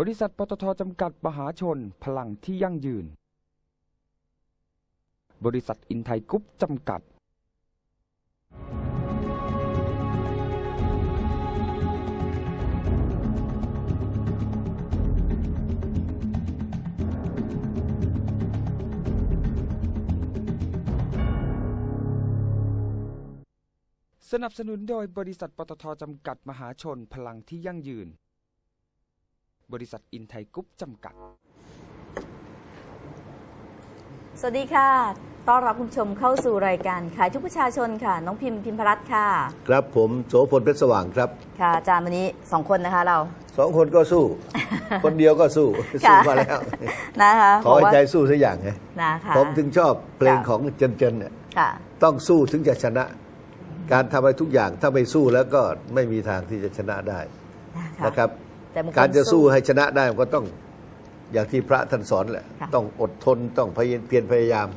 บริษัทปตทจำกัดมหาชน พลังที่ยั่งยืน บริษัทอินไทยกรุ๊ปจำกัด สนับสนุนโดยบริษัทปตทจำกัดมหาชน พลังที่ยั่งยืน บริษัทอินไทยกรุ๊ปจำกัด สวัสดีค่ะ ต้อนรับคุณผู้ชมเข้าสู่รายการขายทุกประชาชนค่ะ น้องพิมพ์พิมพรัตน์ค่ะ ครับผมโสพลเพชรสว่างครับ ค่ะอาจารย์วันนี้สองคนนะคะเรา สองคนก็สู้ คนเดียวก็สู้ค่ะสู้มาแล้วนะคะขอให้บกว่าใจสู้สักอย่างไงนะคะผมถึงชอบเพลงค่ะของเจนเจนเนี่ยค่ะต้องสู้ถึงจะชนะ การทำอะไรทุกอย่างถ้าไม่สู้แล้วก็ไม่มีทางที่จะชนะได้นะคะนะครับ แต่บงคนการจะสู้ให้ชนะได้มันก็ต้องอย่างที่พระท่านสอนแหละ ค่ะ ต้องอดทนต้องพยเพียรพยายาม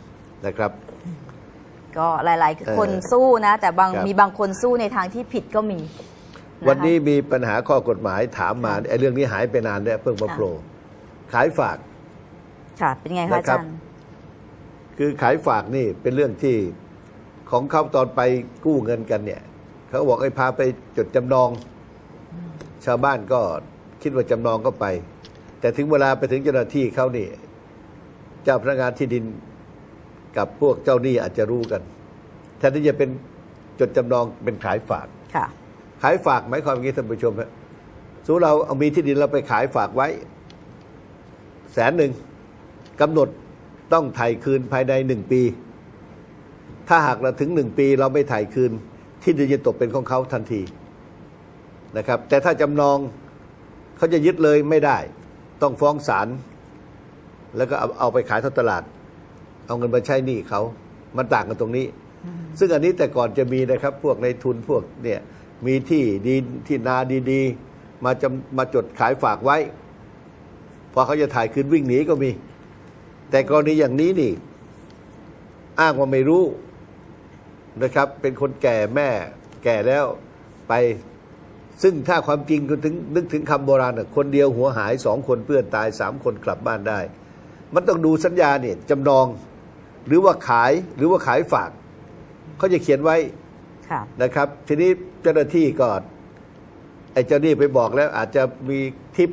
นะครับ ก็หลาย ๆ คนเออสู้นะ แต่บางครับ มีบางคนสู้ในทางที่ผิดก็มีะคะ วันนี้มีปัญหาข้อกฎหมายถามมาไอ้เรื่องนี้หายไปนานแล้วเพิ่งมาค่ะ โผล่ขายฝาก ค่ะเป็นไงคะนะอาครับ จารย์ คือขายฝากนี่เป็นเรื่องที่ของเขาตอนไปกู้เงินกันเนี่ย เขาบอกไอ้พาไปจดจำนอง ชาวบ้านก็ คิดว่าจำนองก็ไป แต่ถึงเวลาไปถึงเจ้าหน้าที่เขานี่ เจ้าพนักงานที่ดินกับพวกเจ้าหนี้อาจจะรู้กันแทนที่จะเป็นจดจำนองเป็นขายฝาก ค่ะ ขายฝากหมายความอย่างนี้ท่านผู้ชมฮะสมมุติเราเอามีที่ดินเราไปขายฝากไว้ แสนหนึ่งกำหนดต้องไถ่ายคืนภายในหนึ่งปี ถ้าหากเราถึงหนึ่งปีเราไม่ไถ่ายคืน ที่ดินจะตกเป็นของเขาทันทีนะครับ แต่ถ้าจำนอง เขาจะยึดเลยไม่ได้ ต้องฟ้องศาลแล้วก็เอาเอาไปขายทอดตลาด เอาเงินมาใช้หนี้เขามันต่างกันตรงนี้ ซึ่งอันนี้แต่ก่อนจะมีนะครับ พวกในทุนพวกเนี่ยมีที่ดินที่นาดีๆ มาจำมาจดขายฝากไว้ พอเขาจะถ่ายคืนวิ่งหนีก็มี แต่กรณีอย่างนี้นี่ อ้างว่าไม่รู้นะครับ เป็นคนแก่แม่แก่แล้วไป ซึ่งถ้าความจริงก็ถึงนึกถึงคำโบราณน่ะคนเดียวหัวหายสองคนเพื่อนตายสามคนกลับบ้านได้ มันต้องดูสัญญาเนี่ยจำนอง หรือว่าขายหรือว่าขายฝากเขาจะเขียนไว้ค่ะนะครับ ทีนี้เจ้าหน้าที่ก็ไอ้เจ้าหนี้ไปบอกแล้ว อาจจะมีทิป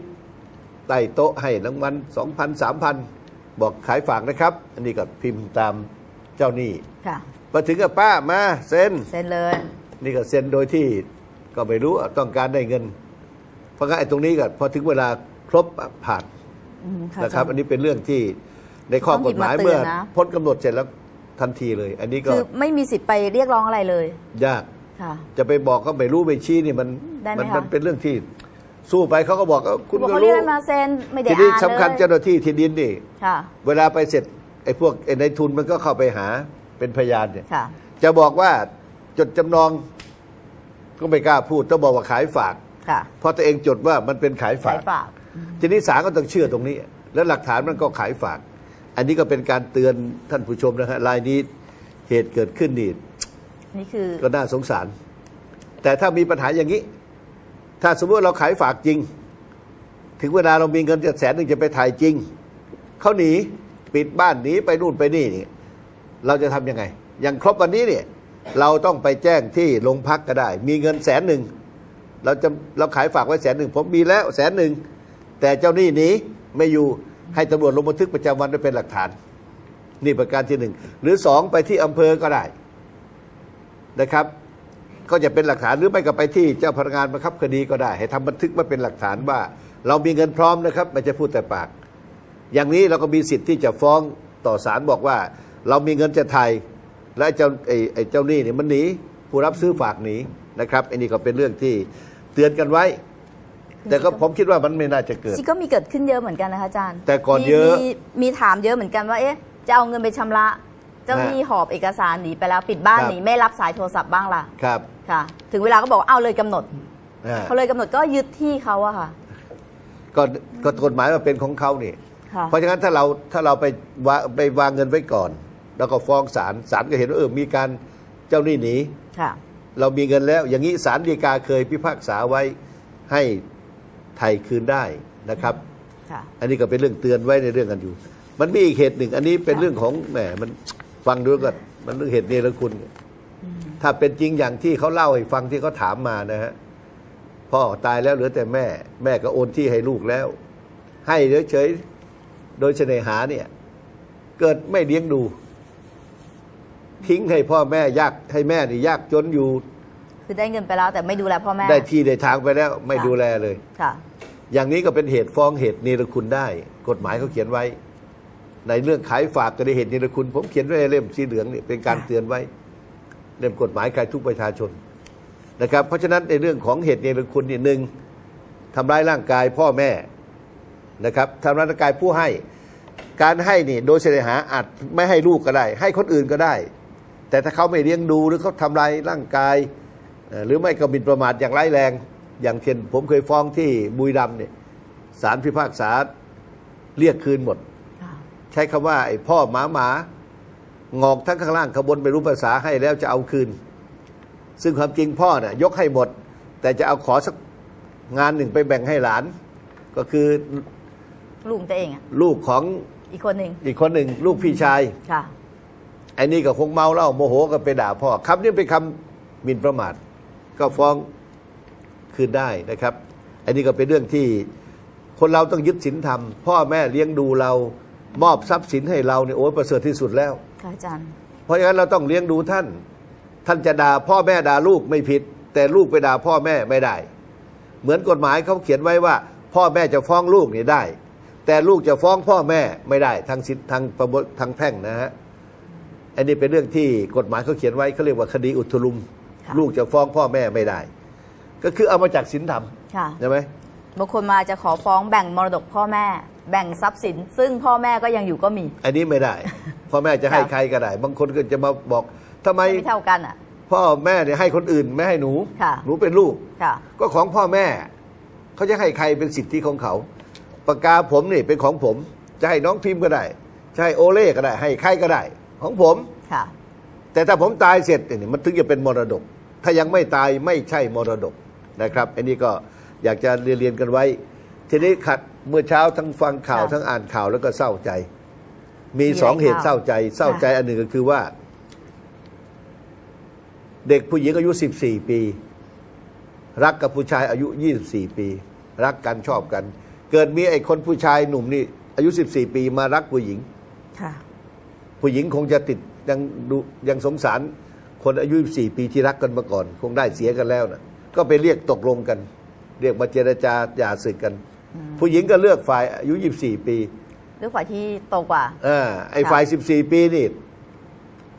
ใต้โต๊ะให้รางวัลสองพันสามพันบอกขายฝากนะครับ อันนี้ก็พิมพ์ตามเจ้าหนี้ค่ะมาถึงกับป้ามาเซ็นเซ็นเลย นี่ก็เซ็นโดยที่ ก็ไม่รู้ว่าต้องการได้เงิน เพราะงั้นไอ้ตรงนี้ก็พอถึงเวลาครบอะผ่านอืมค่ะนะครับอาจาอัรนย์นี้เป็นเรื่องที่ในข้อกฎหมายต้องหยิบมาเตืเมื่ออนนะพ้นกำหนดเสร็จแล้วทันทีเลย อันนี้ก็คือไม่มีสิทธิ์ไปเรียกร้องอะไรเลยยากค่ะจะไปบอกก็ไม่รู้ไม่ชี้นี่มันได้ไหมมัคะมันเป็นเรื่องที่สู้ไปเขาก็บอกเอ้าคุณบอกก็เขาเรีรู้ยกมาเซ็นไม่ได้ทีนี้อ่านสำคัญเลยเจ้าหน้าที่ที่ดินนี่ค่ะเวลาไปเสร็จไอ้พวกไอ้ในทุนมันก็เข้าไปหาเป็นพยานเนี่ยค่ะจะบอกว่าจดจำนอง ก็ไม่กล้าพูดต้องบอกว่าขายฝาก ค่ะเพราะตัวเองจดว่ามันเป็นขายฝาสากยฝาก ทีนี้ศาลก็ต้องเชื่อตรงนี้ แล้วหลักฐานมันก็ขายฝาก อันนี้ก็เป็นการเตือนท่านผู้ชมนะฮะรายนี้เหตุเกิดขึ้นนี่นี่คือ ก็น่าสงสาร แต่ถ้ามีปัญหาอย่างนี้ ถ้าสมมติเราขายฝากจริง ถึงเวลาเรามีเงินจะแสนหนึ่งจะไปถ่ายจริง เขาหนีปิดบ้านหนีไปนู่นไปนี่นี่ เราจะทำยังไง อย่างครบวันนี้เนี่ย เราต้องไปแจ้งที่โรงพักก็ได้ มีเงินแสนหนึ่งเราจะเราขายฝากไว้แสนหนึ่งผมมีแล้วแสนหนึ่งแต่เจ้าหนี้หนีไม่อยู่ให้ตำรวจลงบันทึกประจำวันไว้เป็นหลักฐาน นี่ประการที่หนึ่งหรือสองไปที่อำเภอก็ได้นะครับ ก็จะเป็นหลักฐานหรือไม่ก็ไปที่เจ้าพนักงานบังคับคดีก็ได้ ให้ทำบันทึกมาเป็นหลักฐานว่า เรามีเงินพร้อมนะครับไม่ใช่พูดแต่ปาก อย่างนี้เราก็มีสิทธิ์ที่จะฟ้องต่อศาลบอกว่า เรามีเงินจะไทย และไอ้เจ้าไอ้ไอ้เจ้าหนี้เนี่ยมันหนีผู้รับซื้อฝากหนีนะครับอันนี้ก็เป็นเรื่องที่เตือนกันไว้ แต่ก็ผมคิดว่ามันไม่น่าจะเกิดจริงก็มีเกิดขึ้นเยอะเหมือนกันนะคะอาจารย์แต่ก่อนมีเยอะ มีมีถามเยอะเหมือนกันว่าเอ๊ะจะเอาเงินไปชำระ เจ้าหนี้หอบเอกสารหนีไปแล้วปิดบ้านครับ หนีไม่รับสายโทรศัพท์บ้างล่ะครับค่ะ ถึงเวลาก็บอกว่าเอาเลยกำหนดอ่าเขาเลยกำหนดก็ยึดที่เขาอะค่ะก็ก็กฎหมายมันเป็นของเขานี่ ค่ะ เพราะฉะนั้นถ้าเราถ้าเราไปวาไปวางเงินไว้ก่อน แล้วก็ฟ้องศาลศาลก็เห็นว่าเออมีการเจ้าหนี้หนีค่ะ เรามีเงินแล้ว อย่างนี้ศาลฎีกาเคยพิพากษาไว้ให้ไทยคืนได้นะครับ ค่ะ อันนี้ก็เป็นเรื่องเตือนไว้ในเรื่องกันอยู่ มันมีอีกเหตุหนึ่ง อันนี้เป็นเรื่องของแหมมันฟังดูก็มันเรื่องเหตุเนรคุณเนี่ยถ้าเป็นจริงอย่างที่เขาเล่าให้ฟังที่เขาถามมานะฮะพ่อตายแล้วเหลือแต่แม่ แม่ก็โอนที่ให้ลูกแล้ว ให้เฉยๆโดยเสน่หาเนี่ย เกิดไม่เลี้ยงดู ทิ้งให้พ่อแม่ยากให้แม่นี่ยากจนอยู่ คือได้เงินไปแล้วแต่ไม่ดูแลพ่อแม่ได้ที่ได้ทางไปแล้วไม่ค่ะดูแลเลย ค่ะ อย่างนี้ก็เป็นเหตุฟ้องเหตุเนรคุณได้ กฎหมายเขาเขียนไว้ ในเรื่องขายฝากก็ได้เหตุเนรคุณ ผมเขียนไว้ในเล่มสีเหลืองเนี่ยเป็นการค่ะเตือนไว้เล่มกฎหมายใครทุกประชาชนนะครับ เพราะฉะนั้นในเรื่องของเหตุเนรคุณเนี่ยหนึ่งทำร้ายร่างกายพ่อแม่นะครับทำร้ายร่างกายผู้ให้ การให้นี่โดยเสน่หาอาจไม่ให้ลูกก็ได้ ให้คนอื่นก็ได้ แต่ถ้าเขาไม่เลี้ยงดูหรือเขาทำลายร่างกายเอ่อหรือไม่ก็หมินประมาทอย่างร้ายแรง อย่างเช่นผมเคยฟ้องที่บุรีรัมย์เนี่ยศาลพิพากษาเรียกคืนหมดค่ะใช้คำว่าไอ้พ่อหมาหมางอกทั้งข้างล่างขบวนไม่รู้ภาษาให้แล้วจะเอาคืน ซึ่งความจริงพ่อเนี่ยยกให้หมด แต่จะเอาขอสักงานหนึ่งไปแบ่งให้หลาน ก็คือลุงตัวเองอะลูกของอีกคนหนึ่งอีกคนหนึ่งลูกพี่ชายค่ะ ไอ้นี่ก็คงเมาเหล้าโมโหก็ไปด่าพ่อคำนี้เป็นคำหมิ่นประมาท ก็ฟ้องคืนได้นะครับอันนี้ก็เป็นเรื่องที่คนเราต้องยึดศีลธรรม พ่อแม่เลี้ยงดูเรามอบทรัพย์สินให้เราเนี่ยโอ้ยประเสริฐที่สุดแล้วค่ะอาจารย์ เพราะฉะนั้นเราต้องเลี้ยงดูท่าน ท่านจะด่าพ่อแม่ด่าลูกไม่ผิด แต่ลูกไปด่าพ่อแม่ไม่ได้ เหมือนกฎหมายเขาเขียนไว้ว่า พ่อแม่จะฟ้องลูกนี่ได้ แต่ลูกจะฟ้องพ่อแม่ไม่ได้ทางสิทธิทางประมวลทางแพ่งนะฮะ อันนี้เป็นเรื่องที่กฎหมายเขาเขียนไว้เขาเรียกว่าคดีอุทลุม ค่ะ ลูกจะฟ้องพ่อแม่ไม่ได้ ก็คือเอามาจากศีลธรรมค่ะใช่ไหม บางคนมาจะขอฟ้องแบ่งมรดกพ่อแม่ แบ่งทรัพย์สิน ซึ่งพ่อแม่ก็ยังอยู่ก็มี อันนี้ไม่ได้ พ่อแม่จะให้ค่ะใครก็ได้ บางคนก็จะมาบอกทำไมไม่เท่ากันอะ พ่อแม่เนี่ยให้คนอื่นไม่ให้หนู ค่ะ หนูเป็นลูก ค่ะ ก็ของพ่อแม่ เขาจะให้ใครเป็นสิทธิของเขา ปากกาผมนี่เป็นของผม จะให้น้องพิมพ์ก็ได้ จะให้โอเล่ก็ได้ ให้ใครก็ได้ ของผมค่ะ แต่ถ้าผมตายเสร็จเนี่ยมันถึงจะเป็นมรดก ถ้ายังไม่ตายไม่ใช่มรดกนะครับ อันนี้ก็อยากจะเรียนเรียนกันไว้ ทีนี้ขัดเมื่อเช้าทั้งฟังข่าวค่ะทั้งอ่านข่าวแล้วก็เศร้าใจ มีมีสองหลายเหตุข่าวเศร้าใจ เศร้าใจอันหนึ่งก็คือว่า เด็กผู้หญิงอายุ14ปี รักกับผู้ชายอายุ24ปี รักกันชอบกัน เกิดมีไอ้คนผู้ชายหนุ่มนี่อายุ14ปีมารักผู้หญิงค่ะ ผู้หญิงคงจะติดยังดูยังสงสารคนอายุ24ปีที่รักกันมาก่อน คงได้เสียกันแล้วนะก็ไปเรียกตกลงกัน เรียกมาเจรจาหย่าสึกกัน ผู้หญิงก็เลือกฝ่ายอายุ 24 ปีหรือฝ่ายที่โตกว่าอ่าไอ้ฝ่าย 14 ปีนี่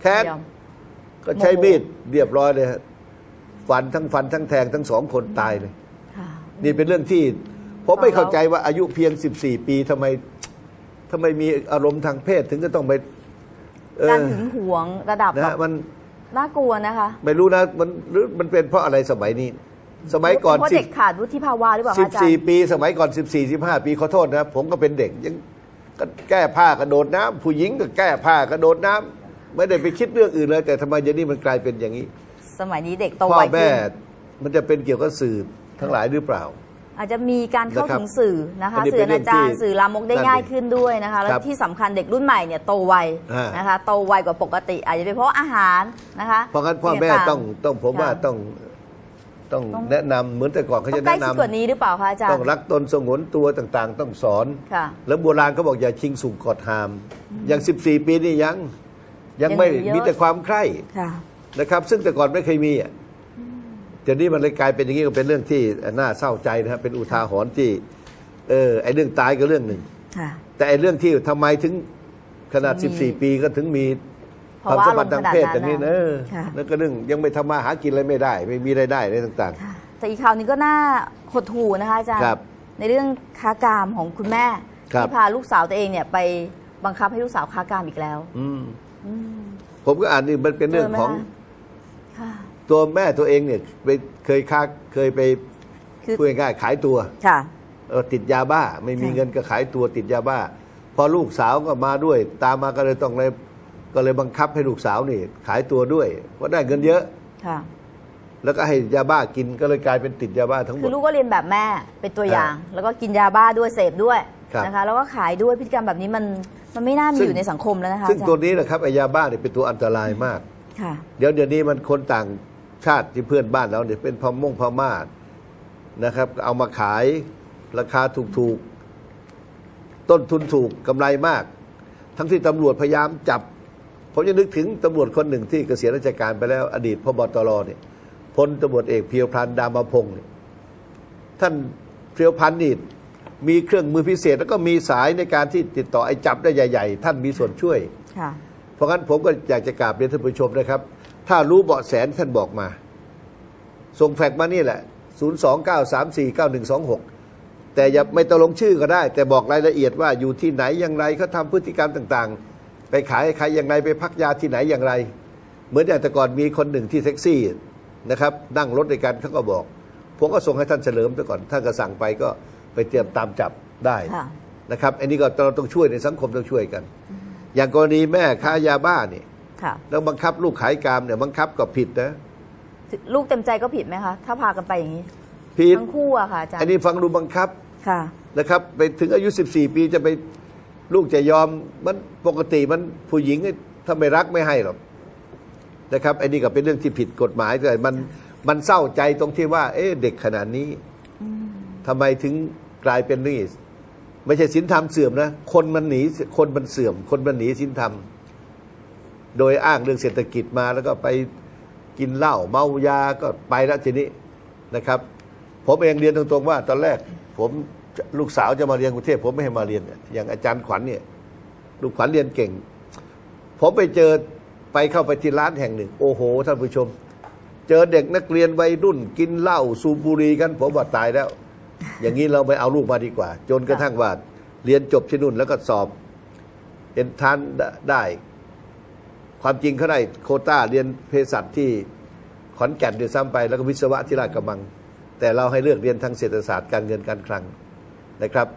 แค้นยอมก็ใช้โมโหมีดเรียบร้อยเลยฮะฟันทั้งฟันทั้งแทงทั้งสองคนตายเลยค่ะนี่เป็นเรื่องที่ผมไม่ฟังแล้วเข้าใจว่าอายุเพียง 14 ปีทำไมทำไมมีอารมณ์ทางเพศถึงก็ต้องไปเออ การหึงหวงระดับนะแบฮะบมันน่ากลัวนะคะ ไม่รู้นะมันหรือมันเป็นเพราะอะไรสมัยนี้ สมัยก่อนเพราะสิเด็กขาดวุฒิภาวะหรือเปล่าสิคะบอาจารสี่ย์ปี สมัยก่อนสิบสี่สิบห้าปีขอโทษนะผมก็เป็นเด็กยังก็แก้ผ้ากระโดดน้ำผู้หญิงก็แก้ผ้ากระโดดน้ำไม่ได้ไปคิดเรื่องอื่นเลย แต่ทำไมเดี๋ยวนี้มันกลายเป็นอย่างนี้สมัยนี้เด็กโตพ่อไวแม่ขึ้นมันจะเป็นเกี่ยวกับสื่อทั้งหลายหรือเปล่า อาจจะมีการเข้านะครับถึงสื่อนะคะอันนี้สื่อเป็นเรื่อาองจารย์ที่สื่อลามกได้นั่นง่ายเองขึ้นด้วยนะคะแล้วครับที่สำคัญเด็กรุ่นใหม่เนี่ยโตไวอ่านนะคะโตไวกว่าปกติ อาจจะเป็นเพราะอาหารนะคะเพราะงั้นพ่อแม่สิ่าๆต้องต้องผมว่าค่ะต้องต้องต้องแนะนำเหมือนแต่ก่อนเขาต้อจะงใกล้แนะชิดนำกว่านี้หรือเปล่าคะอาจารต้องย์รักตนสงวนตัวต่างๆ ต้องสอนค่ะแล้วโบราณเขาบอกอย่าชิงสุกกอดหาม อย่าง 14 ปีนี่ยังยังยังไม่มีเยอะมีแต่ความใคร่ค่ะนะครับ ซึ่งแต่ก่อนไม่เคยมีอะเดี๋ยวนี้มันเลยกลายเป็นอย่างนี้ก็เป็นเรื่องที่น่าเศร้าใจนะครับเป็นอุทาหรณ์ที่ เออไอ้เรื่องตายก็เรื่องหนึ่งค่ะ แต่ไอ้เรื่องที่ทำไมถึงขนาดมี14 ปีก็ถึงมีเพความราะว่าสัมพันธ์ทางเพศอย่างนี้ลงขนะนาดเอนั้นอค่ะแล้วก็เรื่องยังไม่ทำมาหากินอะไรไม่ได้ ไม่มีรายได้อะไรต่างค่ะแต่อีกข่าวหนึงก็น่าหดหูนะคะอาจารย์ครับในเรื่องค้ากามของคุณแม่ครับที่พาลูกสาวตัวเองเนี่ยไปบังคับให้ลูกสาวค้ากามอีกแล้วๆอืมอืมผมก็อ่านนี่มันเป็นเรื่องจไหมของคะค่ะ ตัวแม่ตัวเองเนี่ยไปเคยค้าเคยไปคือพูดง่ายๆขายตัวค่ะ เออติดยาบ้า ไม่มีค่ะเงินก็ขายตัวติดยาบ้า พอลูกสาวก็มาด้วย ตามมาก็เลยต้องเลยก็เลยบังคับให้ลูกสาวนี่ ขายตัวด้วยเพราะได้เงินเยอะค่ะ แล้วก็ให้ยาบ้ากินก็เลยกลายเป็นติดยาบ้าทั้งหมคือดลูกก็เรียนแบบแม่เป็นตัวอย่างอ่าแล้วก็กินยาบ้าด้วยเสพด้วยครับ นะคะ แล้วก็ขายด้วยพฤติกรรมแบบนี้มันมันไม่น่ามีซึ่งอยู่ในสังคมแล้วนะคะซึ่งอาจารย์ตัวนี้แหละครับไอยาบ้าเนี่ยเป็นตัวอันตรายมาก ค่ะ เดี๋ยวเดี๋ยวนี้มันคนต่าง ชาติที่เพื่อนบ้านเราเนี่ยเป็นพม่งพม่านะครับ เอามาขายราคาถูกๆ ต้นทุนถูกกำไรมาก ทั้งที่ตำรวจพยายามจับ ผมจะนึกถึงตำรวจคนหนึ่งที่เกษียณราชการไปแล้ว อดีตพบตรเนี่ยพลตำรวจเอกเพียวพันธ์ดามาพงศ์เนี่ยท่านเพียวพันธ์นี่มีเครื่องมือพิเศษ แล้วก็มีสายในการที่ติดต่อไอ้จับได้ใหญ่ ๆ ท่านมีส่วนช่วย ค่ะ เพราะงั้นผมก็อยากจะกราบเรียนท่านผู้ชมนะครับ ถ้ารู้เบาะแสท่านบอกมา ส่งแฟกซ์มานี่แหละ 029349126 แต่อย่าไม่ต้องลงชื่อก็ได้ แต่บอกรายละเอียดว่าอยู่ที่ไหนอย่างไรเขาทำพฤติกรรมต่างๆ ไปขายให้ใครอย่างไรไปพักยาที่ไหนอย่างไร เหมือนอย่างแต่ก่อนมีคนหนึ่งที่แท็กซี่นะครับนั่งรถด้วยกันเขาก็บอก ผมก็ส่งให้ท่านเฉลิมไปก่อนท่านก็สั่งไปก็ไปเตรียมตามจับได้ค่ะนะครับ อันนี้ก็เราต้องช่วยในสังคมต้องช่วยกัน อย่างกรณีแม่ค้ายาบ้าเนี่ย ค่ะ แล้วบังคับลูกขายกามเนี่ยบังคับก็ผิดนะลูกเต็มใจก็ผิดไหมคะ ถ้าพากันไปอย่างนี้ผิดทั้งคู่อะค่ะอาจารย์อันนี้ฟังดูบังคับค่ะนะครับ ไปถึงอายุ 14 ปีจะไปลูกจะยอมมันปกติมันผู้หญิงถ้าไม่รักไม่ให้หรอกนะครับอันนี้ก็เป็นเรื่องที่ผิดกฎหมายแต่มันมันเศร้าใจตรงที่ว่า เอ๊ะเด็กขนาดนี้ทำไมถึงกลายเป็นนี่ไม่ใช่ศีลธรรมเสื่อมนะ คนมันหนีคนมันเสื่อม คนมันหนีศีลธรรม โดยอ้างเรื่องเศรษฐกิจมาแล้วก็ไปกินเหล้าเมายาก็ไปแล้วทีนี้นะครับ ผมเองเรียนตรงๆว่า ตอนแรกผมลูกสาวจะมาเรียนกรุงเทพผมไม่ให้มาเรียน อย่างอาจารย์ขวัญเนี่ย ลูกขวัญเรียนเก่ง ผมไปเจอไปเข้าไปที่ร้านแห่งหนึ่ง โอ้โหท่านผู้ชม เจอเด็กนักเรียนวัยรุ่น กินเหล้าสูบบุหรี่กัน ผมว่าตายแล้ว อย่างนี้เราไปเอาลูกมาดีกว่า จนกระทั่งว่าเรียนจบที่นู่นแล้วก็สอบเอ็นทานได้ ความจริงเขาได้โคต้าเรียนเภสัชที่ขอนแก่นเดียวซ้ำไปแล้วก็วิศวะที่ราชกระบัง แต่เราให้เลือกเรียนทางเศรษฐศาสตร์การเงินการคลังนะครับ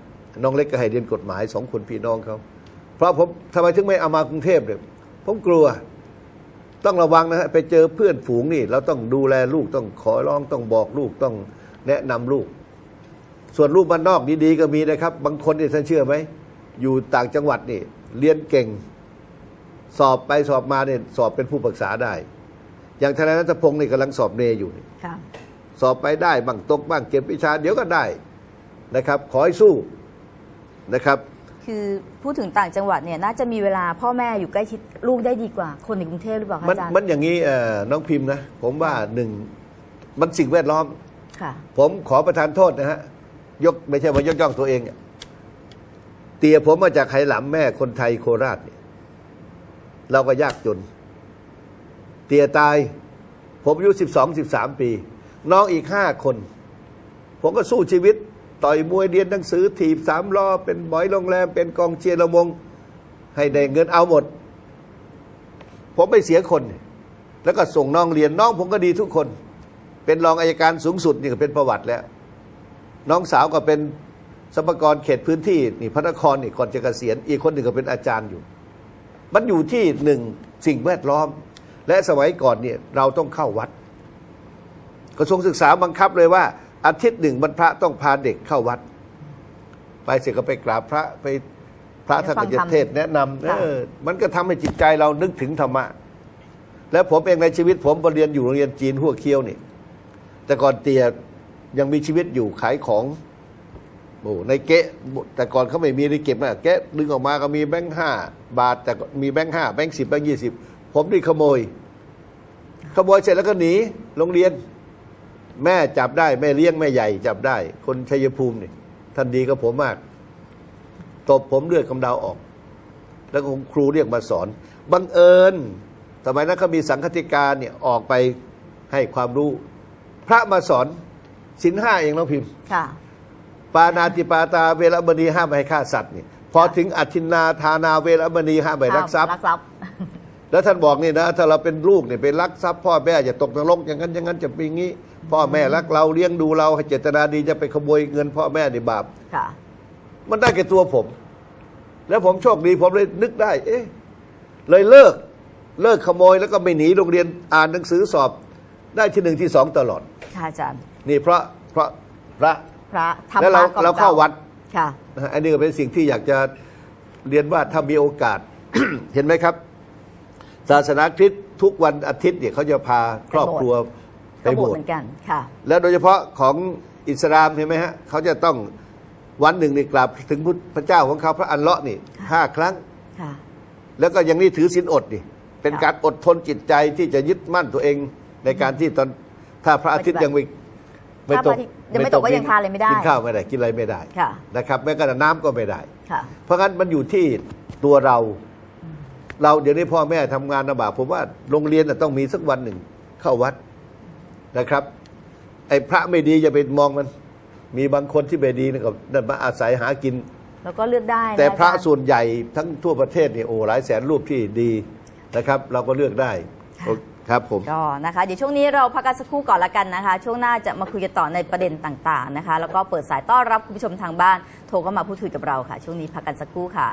น้องเล็กก็ให้เรียนกฎหมายสองคนพี่น้องเขาเพราะผมทำไมถึงไม่เอามากรุงเทพเนี่ยผมกลัวต้องระวังนะฮะไปเจอเพื่อนฝูงนี่ เราต้องดูแลลูกต้องขอร้องต้องบอกลูกต้องแนะนำลูก ส่วนลูกบ้านนอกดีๆก็มีนะครับ บางคนนี่ท่านเชื่อไหมอยู่ต่างจังหวัดนี่ เรียนเก่ง สอบไปสอบมาเนี่ยสอบเป็นผู้ปรึกษาได้ อย่างทนายนัทพงศ์นี่กำลังสอบเนอยู่นี่ค่ะสอบไปได้บ้างตกบ้างเก็บวิชาเดี๋ยวก็ได้นะครับ ขอให้สู้นะครับ คือพูดถึงต่างจังหวัดเนี่ยน่าจะมีเวลาพ่อแม่อยู่ใกล้ชิดลูกได้ดีกว่า คนในกรุงเทพหรือเปล่าคะมันอาจารย์มันอย่างนี้เอ่อน้องพิมพ์นะ ผมว่าหนึ่งมันสิ่งแวดล้อม ค่ะ ผมขอประทานโทษนะฮะ ยกไม่ใช่ว่ายกย่องตัวเองอะเตียผมมาจากไหหลำแม่คนไทยโคราชเนี่ย เราก็ยากจน เตียตาย ผมอายุสิบสองสิบสามปี น้องอีกห้าคน ผมก็สู้ชีวิต ต่อยมวยเรียนหนังสือ ถีบสามล้อเป็นบอยโรงแรม เป็นกองเชียร์ระวง ให้ได้เงินเอาหมด ผมไม่เสียคน แล้วก็ส่งน้องเรียนน้องผมก็ดีทุกคน เป็นรองอายการสูงสุดนี่ก็เป็นประวัติแล้ว น้องสาวก็เป็นสมกรเขตพื้นที่นี่พระนครนี่ก่อนจะเกษียณอีกคนหนึ่งก็เป็นอาจารย์อยู่ มันอยู่ที่หนึ่งสิ่งแวดล้อม และสมัยก่อนเนี่ยเราต้องเข้าวัด กระทรวงศึกษาบังคับเลยว่า อาทิตย์หนึ่งบรรพระต้องพาเด็กเข้าวัด ไปเสร็จก็ไปกราบพระไปพระท่านก็จะเทศน์แนะนำค่ะเออมันก็ทำให้จิตใจเรานึกถึงธรรมะ แล้วผมเองในชีวิตผมเรียนอยู่โรงเรียนจีนหัวเคี้ยวนี่แต่ก่อนเตียยังมีชีวิตอยู่ขายของ โอ้ในเก๊ะแต่ก่อนเขาไม่มีในเก็บนะแกะดึงออกมาก็มีแบงค์ห้าบาท แต่มีแบงค์ห้าแบงค์สิบแบงค์ยี่สิบผมนี่ขโมย ขโมยเสร็จแล้วก็หนีโรงเรียน แม่จับได้ แม่เลี้ยงแม่ใหญ่จับได้ คนชัยภูมินี่ท่านดีกับผมมากตบผมเลือดกำเดาออก แล้วครูเรียกมาสอนบังเอิญสมัยนั้นเขามีสังฆติการเนี่ยออกไปให้ความรู้ พระมาสอนสินห้าเองน้องพิมพ์ค่ะ ปานาติปาตาเวรมณีห้ามไม่ให้ฆ่าสัตว์นี่พอถึงอธินนาทานาเวรมณีห้ามไม่รักทรัพย์รักทรัพย์ แล้วท่านบอกนี่นะถ้าเราเป็นลูกเนี่ยไปรักทรัพย์พ่อแม่จะตกนรกอย่างนั้นอย่างนั้นจะเป็นอย่างนี้ พ่อแม่รักเราเลี้ยงดูเราให้เจตนาดีจะไปขโมยเงินพ่อแม่ในบาปค่ะมันได้แก่ตัวผม แล้วผมโชคดีผมเลยนึกได้ เอ๊ะเลยเลิกเลิกขโมยแล้วก็ไม่หนีโรงเรียนอ่านหนังสือสอบ ได้ที่หนึ่งที่สองตลอดค่ะอาจารย์ นี่เพราะเพราะพระ พระธรรแล้วเรามะกับเราเข้าวัดค่ะ นะฮะอันนี้ก็เป็นสิ่งที่อยากจะเรียนว่าถ้ามีโอกาส เห็นไหมครับ ศาสนาคริสต์ทุกวันอาทิตย์เนี่ยเขาจะพาครอบครัวไปก็โบโบสสถ์เหถ์มือนกันค่ะ แล้วโดยเฉพาะของอิสลามเห็นไหมฮะเขาจะต้องวันหนึ่งนี่กราบถึงพุทธเจ้าของเขาพระอัลเลาะห์นี่ค่ะห้าครั้ง ค่ะ แล้วก็ยังนี่ถือศีลอดนี่เป็นค่ะการอดทนจิตใจที่จะยึดมั่นตัวเองในการที่ตอนถ้าพระอาทิตย์ยังไม่ ไม่ถ้าตพกระอาทิตย์ยังไม่ตกก็ยังทานอะไรไม่ได้กินข้าวไม่ได้กินอะไรไม่ได้ค่ะนะครับแม้กระทั่งน้ำก็ไม่ได้ค่ะเพราะงั้นมันอยู่ที่ตัวเรา เราเดี๋ยวนี้พ่อแม่ทำงานลำบากผมว่าโรงเรียนน่ะต้องมีสักวันหนึ่งเข้าวัดนะครับ ไอ้พระไม่ดีอย่าไปมองมัน มีบางคนที่ไม่ดีนะก็นั่นมาอาศัยหากิน แล้วก็เลือกได้นแต่พระอาจาย์ส่วนใหญ่ทั้งทั่วประเทศเนี่ยโอ้หลายแสนรูปที่ดีนะครับ เราก็เลือกได้ค่ะ ครับผม ก็นะคะเดี๋ยวช่วงนี้เราพักกันสักครู่ก่อนละกันนะคะ ช่วงหน้าจะมาคุยกันต่อในประเด็นต่างๆนะคะ แล้วก็เปิดสายต้อนรับคุณผู้ชมทางบ้านโทรเข้ามาพูดคุยกับเราค่ะ ช่วงนี้พักกันสักครู่ค่ะ